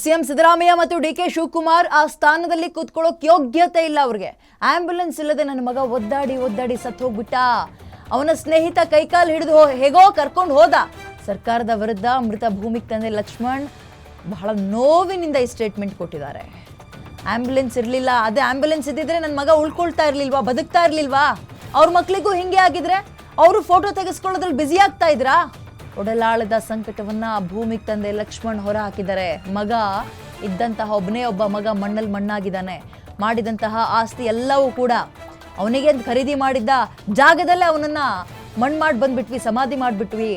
CM Siddaramaiah ಮತ್ತು D K Shivakumar ಆ ಸ್ಥಾನದಲ್ಲಿ ಕೂತ್ಕೊಳ್ಳೋಕ್ ಯೋಗ್ಯತೆ ಇಲ್ಲ ಅವ್ರಿಗೆ. ಆಂಬ್ಯುಲೆನ್ಸ್ ಇಲ್ಲದೆ ನನ್ನ ಮಗ ಒದ್ದಾಡಿ ಒದ್ದಾಡಿ ಸತ್ತು ಹೋಗ್ಬಿಟ್ಟ ಅವನ ಸ್ನೇಹಿತ ಕೈಕಾಲು ಹಿಡಿದು ಹೇಗೋ ಕರ್ಕೊಂಡು ಹೋದ. ಸರ್ಕಾರದ ವಿರುದ್ಧ ಮೃತ ಭೂಮಿಗೆ ತಂದೆ ಲಕ್ಷ್ಮಣ್ ಬಹಳ ನೋವಿನಿಂದ ಈ ಸ್ಟೇಟ್ಮೆಂಟ್ ಕೊಟ್ಟಿದ್ದಾರೆ. ಆಂಬ್ಯುಲೆನ್ಸ್ ಇರಲಿಲ್ಲ. ಅದೇ ಆಂಬ್ಯುಲೆನ್ಸ್ ಇದ್ದಿದ್ರೆ ನನ್ನ ಮಗ ಉಳ್ಕೊಳ್ತಾ ಇರ್ಲಿಲ್ವಾ, ಬದುಕ್ತಾ ಇರ್ಲಿಲ್ವಾ? ಅವ್ರ ಮಕ್ಳಿಗೂ ಹಿಂಗೆ ಆಗಿದ್ರೆ? ಅವರು ಫೋಟೋ ತೆಗೆಸ್ಕೊಳ್ಳೋದ್ರಲ್ಲಿ ಬ್ಯುಸಿ ಆಗ್ತಾ ಇದ್ರಾ? ಒಡಲಾಳದ ಸಂಕಟವನ್ನ ಭೂಮಿಗೆ ತಂದೆ ಲಕ್ಷ್ಮಣ್ ಹೊರ ಹಾಕಿದ್ದಾರೆ ಮಗ ಇದ್ದಂತಹ ಒಬ್ಬನೇ ಒಬ್ಬ ಮಗ ಮಣ್ಣಲ್ಲಿ ಮಣ್ಣಾಗಿದ್ದಾನೆ. ಮಾಡಿದಂತಹ ಆಸ್ತಿ ಎಲ್ಲವೂ ಕೂಡ ಅವನಿಗೆ ಖರೀದಿ ಮಾಡಿದ್ದ ಜಾಗದಲ್ಲೇ ಅವನನ್ನ ಮಣ್ಣು ಮಾಡಿ ಬಂದ್ಬಿಟ್ವಿ, ಸಮಾಧಿ ಮಾಡಿಬಿಟ್ವಿ.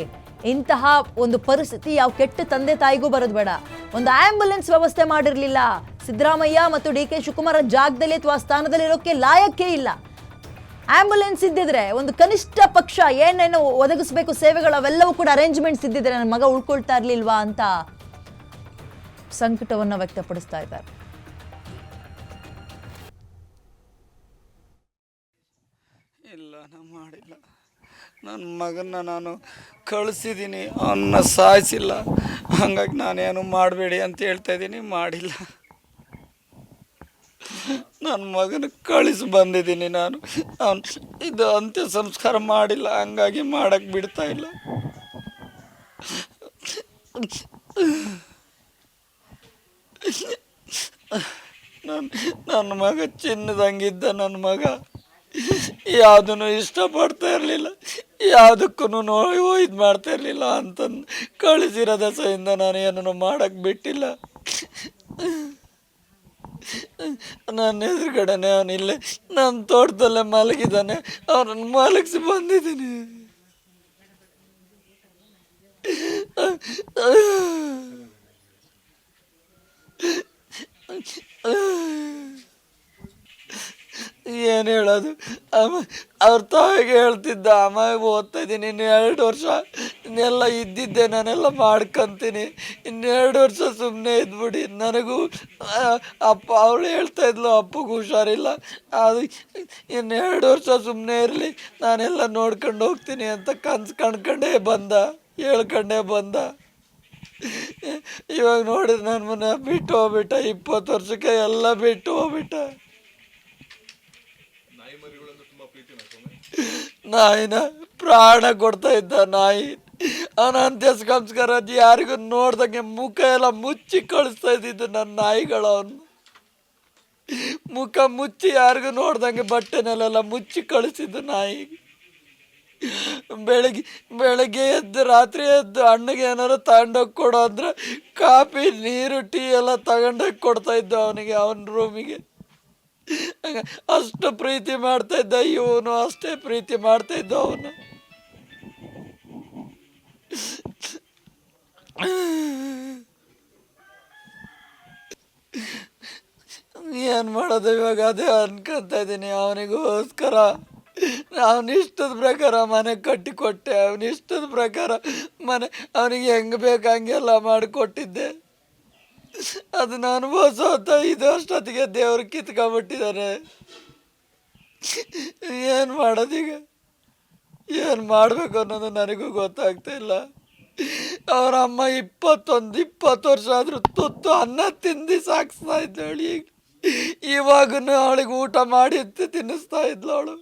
ಇಂತಹ ಒಂದು ಪರಿಸ್ಥಿತಿ ಯಾವ ಕೆಟ್ಟ ತಂದೆ ತಾಯಿಗೂ ಬರೋದು ಬೇಡ. ಒಂದು ಆಂಬ್ಯುಲೆನ್ಸ್ ವ್ಯವಸ್ಥೆ ಮಾಡಿರಲಿಲ್ಲ. ಸಿದ್ದರಾಮಯ್ಯ ಮತ್ತು ಡಿ ಕೆ ಶಿವಕುಮಾರ್ ಜಾಗದಲ್ಲಿ ಅಥವಾ ಸ್ಥಾನದಲ್ಲಿ ಇರೋಕ್ಕೆ ಲಾಯಕ್ಕೇ ಇಲ್ಲ. ಆಂಬ್ಯುಲೆನ್ಸ್ ಇದ್ದಿದ್ರೆ, ಒಂದು ಕನಿಷ್ಠ ಪಕ್ಷ ಏನೇನು ಒದಗಿಸ್ಬೇಕು, ಸೇವೆಗಳು ಅವೆಲ್ಲವೂ ಕೂಡ ಅರೇಂಜ್ಮೆಂಟ್ಸ್ ಇದ್ದಿದ್ರೆ ನನ್ನ ಮಗ ಉಳ್ಕೊಳ್ತಾ ಇರ್ಲಿಲ್ವಾ ಅಂತ ಸಂಕಟವನ್ನು ವ್ಯಕ್ತಪಡಿಸ್ತಾ ಇದ್ದಾರೆ. ಇಲ್ಲ, ನಾನು ಮಾಡಿಲ್ಲ. ನನ್ನ ಮಗನ್ನ ನಾನು ಕಳಿಸಿದ್ದೀನಿ ಅವನ್ನ ಸಾಯಿಸಿಲ್ಲ. ಹಂಗಾಗಿ ನಾನೇನು ಮಾಡಬೇಡಿ ಅಂತ ಹೇಳ್ತಾ ಇದ್ದೀನಿ, ಮಾಡಿಲ್ಲ. ನನ್ನ ಮಗನ ಕಳಿಸಿ ಬಂದಿದ್ದೀನಿ ನಾನು. ಅವನು ಇದು ಅಂತ್ಯ ಸಂಸ್ಕಾರ ಮಾಡಿಲ್ಲ, ಹಂಗಾಗಿ ಮಾಡಕ್ಕೆ ಬಿಡ್ತಾ ಇಲ್ಲ. ನನ್ನ ನನ್ನ ಮಗ ಚಿನ್ನದಂಗಿದ್ದ ನನ್ನ ಮಗ ಯಾವುದನ್ನು ಇಷ್ಟಪಡ್ತಾ ಇರಲಿಲ್ಲ ಯಾವುದಕ್ಕೂ ನೋ ಇದು ಮಾಡ್ತಾ ಇರಲಿಲ್ಲ ಅಂತಂದು ಕಳಿಸಿರೋ ದಸೆಯಿಂದ ನಾನು ಏನನ್ನು ಮಾಡಕ್ಕೆ ಬಿಟ್ಟಿಲ್ಲ. ನನ್ನ ಎದುರುಗಡೆನೆ ಅವನಿಲ್ಲ ನನ್ನ ತೋಟದಲ್ಲೇ ಮಲಗಿದ್ದಾನೆ ಅವನನ್ನು ಮಲಗಿಸಿ ಬಂದಿದ್ದೀನಿ. ಏನು ಹೇಳೋದು? ಅಮ್ಮ, ಅವ್ರ ತಾಯಿಗೆ ಹೇಳ್ತಿದ್ದ? ಅಮ್ಮ ಓದ್ತಾ ಇದ್ದೀನಿ, ಇನ್ನು ಎರಡು ವರ್ಷ, ಇನ್ನೆಲ್ಲ ಇದ್ದಿದ್ದೆ, ನಾನೆಲ್ಲ ಮಾಡ್ಕೊತೀನಿ. ಇನ್ನೆರಡು ವರ್ಷ ಸುಮ್ಮನೆ ಇದ್ಬಿಡಿ. ನನಗೂ ಅಪ್ಪ, ಅವಳು ಹೇಳ್ತಾ ಇದ್ಲು, ಅಪ್ಪಗೂ ಹುಷಾರಿಲ್ಲ. ಅದು ಇನ್ನೆರಡು ವರ್ಷ ಸುಮ್ಮನೆ ಇರಲಿ, ನಾನೆಲ್ಲ ನೋಡ್ಕೊಂಡು ಹೋಗ್ತೀನಿ ಅಂತ ಕನ್ಸು ಕಣ್ಕಂಡೇ ಬಂದ, ಹೇಳ್ಕೊಂಡೇ ಬಂದ. ಇವಾಗ ನೋಡಿದ್ರೆ ನನ್ನ ಮನೆ ಬಿಟ್ಟು ಹೋಗ್ಬಿಟ್ಟ, ಇಪ್ಪತ್ತು ವರ್ಷಕ್ಕೆ ಎಲ್ಲ ಬಿಟ್ಟು ಹೋಗ್ಬಿಟ್ಟ. ನಾಯಿನ ಪ್ರಾಣ ಕೊಡ್ತಾ ಇದ್ದ ನಾಯಿ. ಅವನ ಅಂತ್ಯ ಸಂಸ್ಕಾರ ಅದ್ ಯಾರಿಗೂ ನೋಡ್ದಂಗೆ ಮುಖ ಎಲ್ಲ ಮುಚ್ಚಿ ಕಳಿಸ್ತಾ ಇದ್ದಿದ್ದು ನನ್ನ ನಾಯಿಗಳು ಅವನು. ಮುಖ ಮುಚ್ಚಿ ಯಾರಿಗೂ ನೋಡ್ದಂಗೆ ಬಟ್ಟೆನಲ್ಲೆಲ್ಲ ಮುಚ್ಚಿ ಕಳಿಸಿದ್ದು ನಾಯಿ. ಬೆಳಗ್ಗೆ ಬೆಳಗ್ಗೆ ಎದ್ದು, ರಾತ್ರಿ ಎದ್ದು ಅಣ್ಣಗೆ ಏನಾರು ತಗೊಂಡೋಗಿ ಕೊಡು ಅಂದ್ರೆ ಕಾಫಿ, ನೀರು, ಟೀ ಎಲ್ಲ ತಗೊಂಡೋಗಿ ಕೊಡ್ತಾ ಇದ್ದ ಅವನಿಗೆ, ಅವನ ರೂಮಿಗೆ ಅಷ್ಟು ಪ್ರೀತಿ ಮಾಡ್ತಾ ಇದ್ದ, ಇವನು ಅಷ್ಟೇ ಪ್ರೀತಿ ಮಾಡ್ತಾ ಇದ್ದ ಅವನು. ಏನು ಮಾಡೋದು, ಇವಾಗ ಅದೇ ಅನ್ಕೊಂತ ಇದ್ದೀನಿ, ಅವನಿಗೋಸ್ಕರ. ಅವನ ಇಷ್ಟದ ಪ್ರಕಾರ ಮನೆ ಕಟ್ಟಿ ಕೊಟ್ಟೆ ಅವನಿಷ್ಟದ ಪ್ರಕಾರ ಮನೆ, ಅವನಿಗೆ ಹೆಂಗೆ ಬೇಕು ಹಂಗೆಲ್ಲ ಮಾಡಿಕೊಟ್ಟಿದ್ದೆ. ಅದನ್ನ ಅನುಭವಿಸೋತ ಇದು ಅಷ್ಟೊತ್ತಿಗೆ ದೇವ್ರು ಕಿತ್ಕೊಂಬಿಟ್ಟಿದ್ದಾರೆ ಏನು ಮಾಡೋದೀಗ ಏನು ಮಾಡಬೇಕು ಅನ್ನೋದು ನನಗೂ ಗೊತ್ತಾಗ್ತಾ ಇಲ್ಲ. ಅವ್ರ ಅಮ್ಮ ಇಪ್ಪತ್ತೊಂದು, ಇಪ್ಪತ್ತು ವರ್ಷ ಆದರೂ ತುತ್ತು ಅನ್ನ ತಿಂದು ಸಾಕಿಸ್ತಾ ಇದ್ದಳು ಈಗ ಇವಾಗೂ ಅವಳಿಗೆ ಊಟ ಮಾಡಿ ತಿನ್ನಿಸ್ತಾ ಇದ್ಲು ಅವಳು.